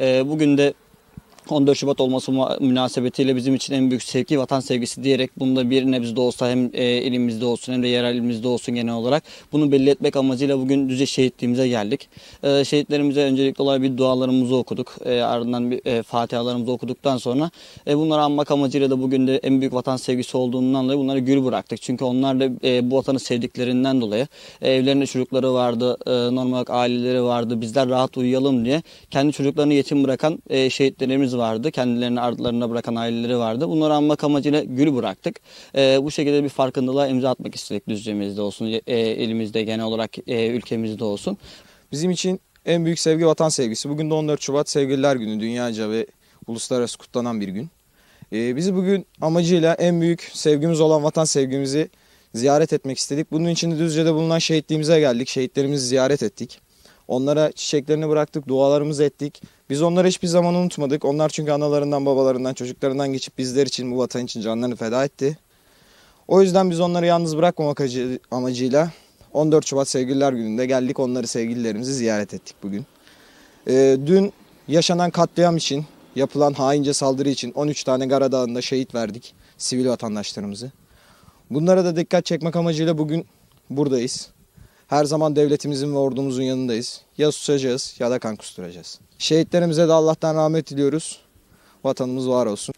E, bugün de 14 Şubat olması münasebetiyle bizim için en büyük sevgi vatan sevgisi diyerek bunda bir nebze de olsa hem e, elimizde olsun hem de yerelimizde olsun genel olarak bunu belli etmek amacıyla bugün Düzce şehitliğimize geldik. E, şehitlerimize öncelikli olarak bir dualarımızı okuduk. E, ardından bir e, fatihalarımızı okuduktan sonra e, bunları anmak amacıyla da bugün de en büyük vatan sevgisi olduğundan dolayı bunları gül bıraktık. Çünkü onlar da bu vatanı sevdiklerinden dolayı evlerinde çocukları vardı, e, normal aileleri vardı. Bizler rahat uyuyalım diye kendi çocuklarını yetim bırakan şehitlerimiz vardı. Kendilerini ardılarına bırakan aileleri vardı. Bunları anmak amacıyla gül bıraktık. E, bu şekilde bir farkındalığa imza atmak istedik Düzce'mizde olsun, e, elimizde genel olarak e, ülkemizde olsun. Bizim için en büyük sevgi vatan sevgisi. Bugün de 14 Şubat Sevgililer Günü dünyaca ve uluslararası kutlanan bir gün. Ee, biz bugün amacıyla en büyük sevgimiz olan vatan sevgimizi ziyaret etmek istedik. Bunun için de Düzce'de bulunan şehitliğimize geldik. Şehitlerimizi ziyaret ettik. Onlara çiçeklerini bıraktık, dualarımızı ettik. Biz onları hiçbir zaman unutmadık. Onlar çünkü analarından, babalarından, çocuklarından geçip bizler için, bu vatan için canlarını feda etti. O yüzden biz onları yalnız bırakmamak acı- amacıyla 14 Şubat Sevgililer Günü'nde geldik onları sevgililerimizi ziyaret ettik bugün. Ee, dün yaşanan katliam için, yapılan haince saldırı için 13 tane Gara Dağı'nda şehit verdik sivil vatandaşlarımızı. Bunlara da dikkat çekmek amacıyla bugün buradayız. Her zaman devletimizin ve ordumuzun yanındayız. Ya susacağız ya da kan kusturacağız. Şehitlerimize de Allah'tan rahmet diliyoruz. Vatanımız var olsun.